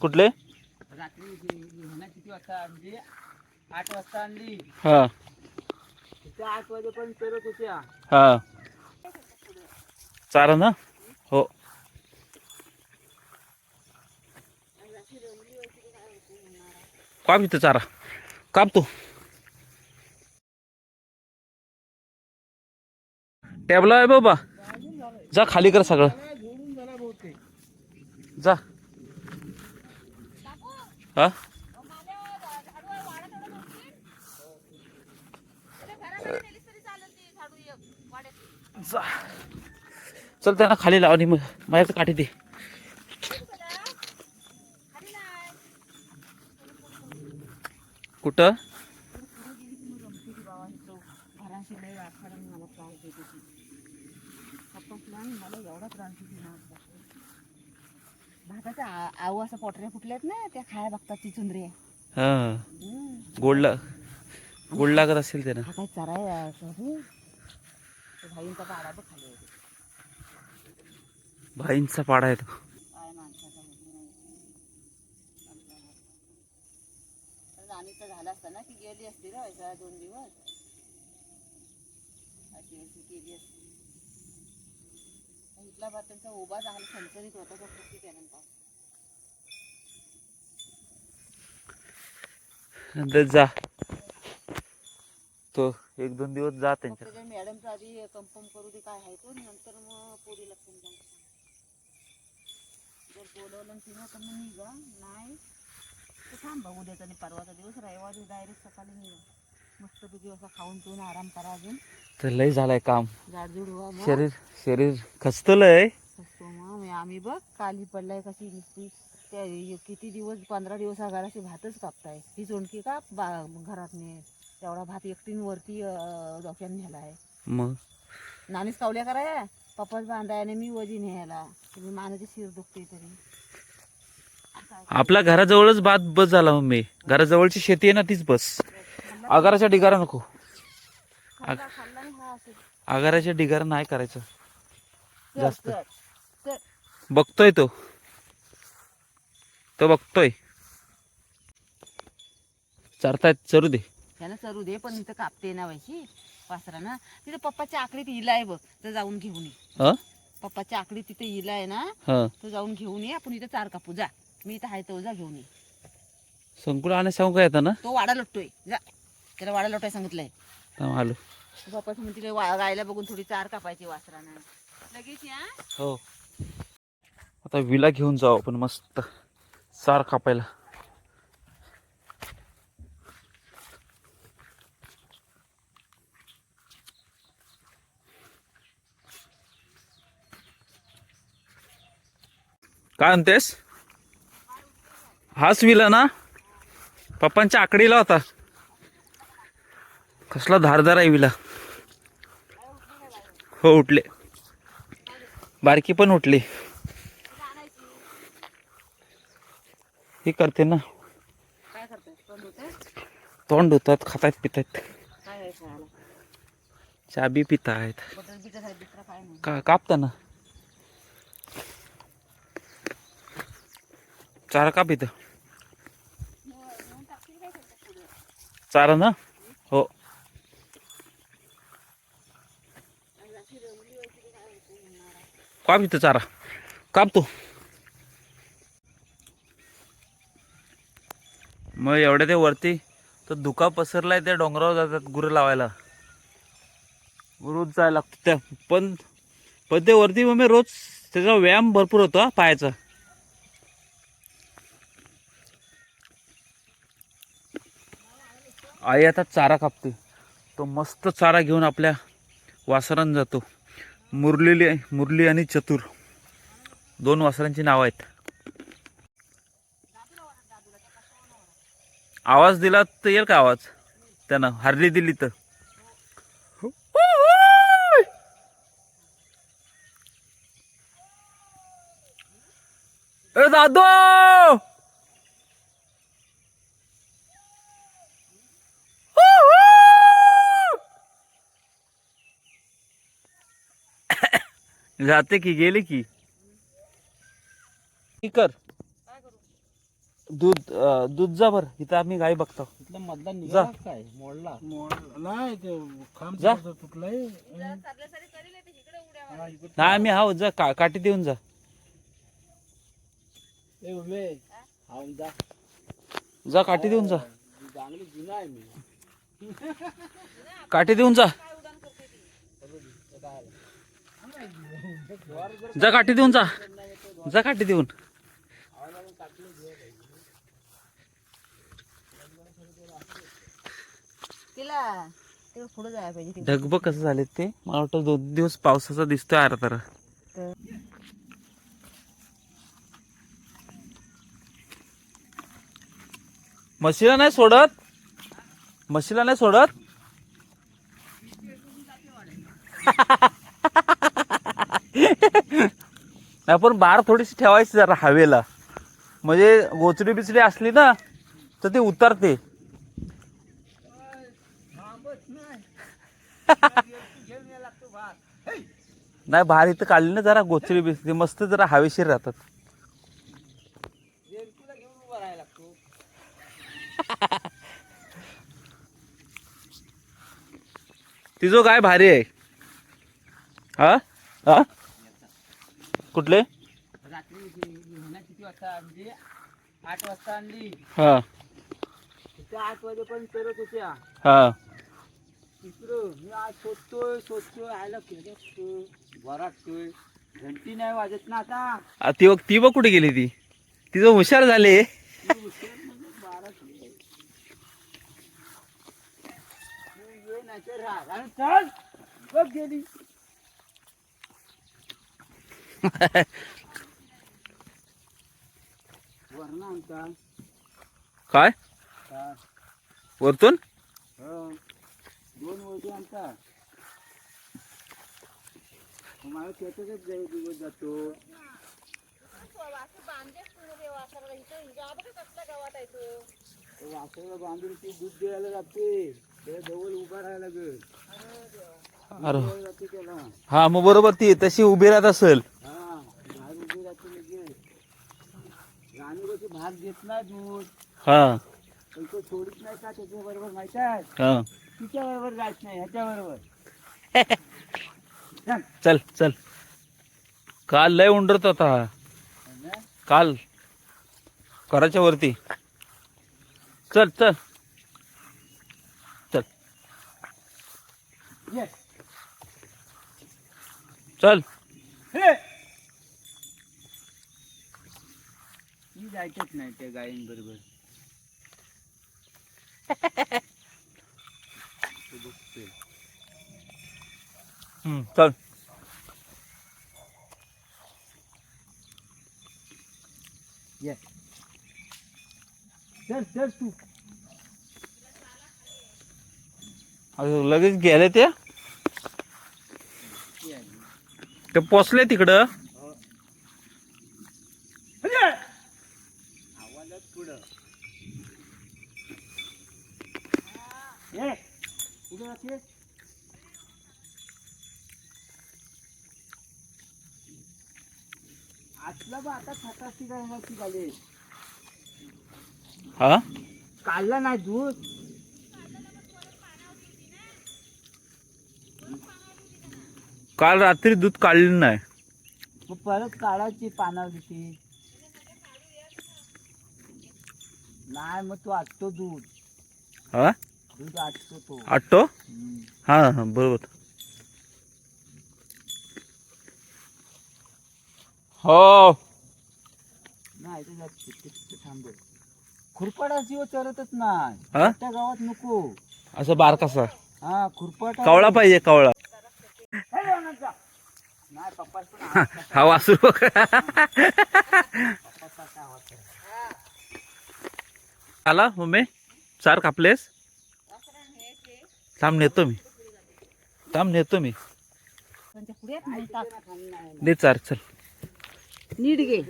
कुठले? रात्री किती वाजता? म्हणजे आठ वाजता आणली. हा. त्या आठ वाजेपर्यंत चरत होत्या. हा. चारा ना? हो. काप इथं चारा. काप तू. टॅबला आहे बाबा. जा खाली कर सगळं. जा. हा? चल त्यांना खाली लाव आणि मग माझ्या काठी दे. कुठं? मला एवढा त्रास भाताचा आऊ असं पोटऱ्या फुटल्यात ना त्या खाया बघतात ती चुंदरी. हा. गोड लाग गोड लागत असेल त्यानं. हा काय चरा आहे शोभू तो भाईंचा पाडा बघ खाली. भाईंचा पाडा आहे तो. काय माणसाचा बुद्धी नाही. तर राणीचं झालं असतं ना की गेली असती अशा दोन दिवस. अशी अशी केली असती. इथला भात त्यांचा उभा झाला संचरित होता तो किती त्यानंतर नंतर जा. तो एक दोन दिवस जा त्यांच्या फक्त मॅडमचा आधी कन्फर्म करू दे काय आहे तो नंतर मग पोरीला फोन जाऊ. जर बोलवलं तिनं तर मग निघा. नाही तर थांब उद्याचा आणि परवाचा दिवस रविवारी डायरेक्ट सकाळी निघा. मस्तपैकी असा खाऊन पिऊन आराम करा अजून. तर लय झालाय काम. जाडजूड व्हा मग शरीर शरीर खचतलंय. असतो मग मी- आम्ही बघ काली पडलाय कशी नुसती. त्या य- किती दिवस पंधरा दिवस घराशी भातच कापताय. ही सोंडकी काप बा घरात ने तेवढा भात एकटीन वरती अं, डोक्याने नेलाय. मग? नानीच कावल्या कराय? पप्पाच बांधाय आणि मी वजी न्यायला. तुम्ही मानाची शिर दुखते तरी. आपल्या घराजवळच भात बस झाला मम्मी. घराजवळची शेती आहे ना तीच बस. आगाराच्या ढिगारा नको. आगाराच्या ढिगारा नाही करायचं. चल, जास्त. बघतोय तो. तो बघतोय. चरतायत चरू दे. त्यानं चरू दे पण इथं कापते ना वैशी वासरा ना तिथे पप्पाच्या आकडीत इला आहे बघ तर जाऊन घेऊन ये. हा? पप्पाच्या आकडीत तिथे इला आहे ना हा. तो जाऊन घेऊन ये आपण इथं चार कापू जा. मी इथं आहे तो जा घेऊन ये. संकुल आणि सांगू का येतं ना? तो वाडा लोटतोय जा. त्याला वाडा लोटाय सांगितलंय. थांब, आलो. पप्पाच म्हणते वा गायला बघून थोडी चार कापायची वासरानं. लगेच या. हो. आता विला घेऊन जाऊ आपण मस्त. सार कापायला. काय म्हणतेस? हाच विला ना? पप्पांच्या आकडीला होता. कसला धारदार आहे विला. हो उठले. बारकी पण उठली. हे करते ना. तोंड होतात खातात धुतात चाबी पिता आहेत का कापता ना. चारा काप इथं. चारा ना हो काप इथं चारा. कापतो मग एवढ्या ते वरती तर धुका पसरलाय त्या डोंगरावर जातात गुरं लावायला. रोज जायला लागतं त्या. पण पण ते वरती मग मी रोज त्याचा व्यायाम भरपूर होतो पायाचा. आई आता चारा कापते. तो मस्त चारा घेऊन आपल्या वासरान जातो. मुरलेली मुरली आणि चतुर. दोन वासरांची नावं आहेत. आवाज दिला तर येईल का आवाज? त्यानं हरली दिली तर. ए दादो! जाते की गेले की? की कर. दूध अं, दूध जा बर. इथं आम्ही गाई बघतो. तिथलं मधला. निघाला काय? मोडला. नाही ते खांब जा. तुटलंय नाही आम्ही हा जा का काठी देऊन जा. ए जा. जा काठी देऊन जा. चांगली जुना आहे मी. काठी देऊन जा. जा काठी देऊन जा. जा काठी देऊन. पुढे जायला पाहिजे. ढगबग कसं झाले ते? मला वाटतं दोन दिवस पावसाचा दिसतोय तर तर. म्हशीला नाही सोडत? म्हशीला नाही सोडत? नाही पण बार थोडीशी ठेवायची जरा हवेला. म्हणजे गोचडी बिचडी असली ना तर ते उतरते. नाही बाहेर इथं काढली ना जरा गोचडी बिचडी मस्त जरा हवेशीर राहतात. तिजो काय भारी आहे. हा? हा? कुठले? रात्री विहना किती वाजता म्हणजे आठ वाजता आणली हा. तिथे आठ वाजेपर्यंत करत होत्या हा. तिसरं मी आज शोधतोय शोधतोय आयला केलं वराटतोय घंटी नाही वाजत ना आता आ, ती बघ ती बघ कुठे गेली ती. तिचं हुशार झाले. ती उशीर म्हणजे बारा झाले. तू ये नाहीतर तर आणि चल. बघ गेली. काय? वरतून? दोन वरती आमचा मग मला त्याच्यातच दिवस जातो त्या वासराला बांधून ती दूध द्यायला जाते त्या जवळ उभा राहायला लागेल अरे. हा मग बरोबर ती तशी उभी राहत असेल हा बाहेर उभी राहते लगेच राणी कशी भाग घेत नाही दूध. हा. पण तो सोडित नाही का त्याच्या बरोबर माहिती आहे हा. तिच्या बरोबर जायच नाही ह्याच्या बरोबर चल चल. काल लय उंडरत होता हा. काल. कराच्या वरती. चल चल. चल. चल. हे! जायचंच नाही त्या गायींबरोबर. चल. Yes. चल चल तू. लगेच गेले ते पोचले तिकडं. पुढं. ये पुढे जाते आतला बा आता झाले. हा? काढला नाही दूध. काल रात्री दूध काढलेलं नाही. मग परत काढायची पानावरती ती नाही मग तू आटतो दूध. हा? दूध आटतो तो. आटो हम्म. हा हा बरोबर. हो. नाही थांब खुरपाडा जीव चरतच नाही. हा? त्या गावात नको. असं बारकासा हा खुरपाटा कावळा पाहिजे कावळा. नाही पप्पा पण आवाज हा वासरू बघ. पप्पाचा काय आहे. आला मम्मी? चार कापलेस? थांब नेतो मी. थांब नेतो मी. दे चार चल. नीट घे.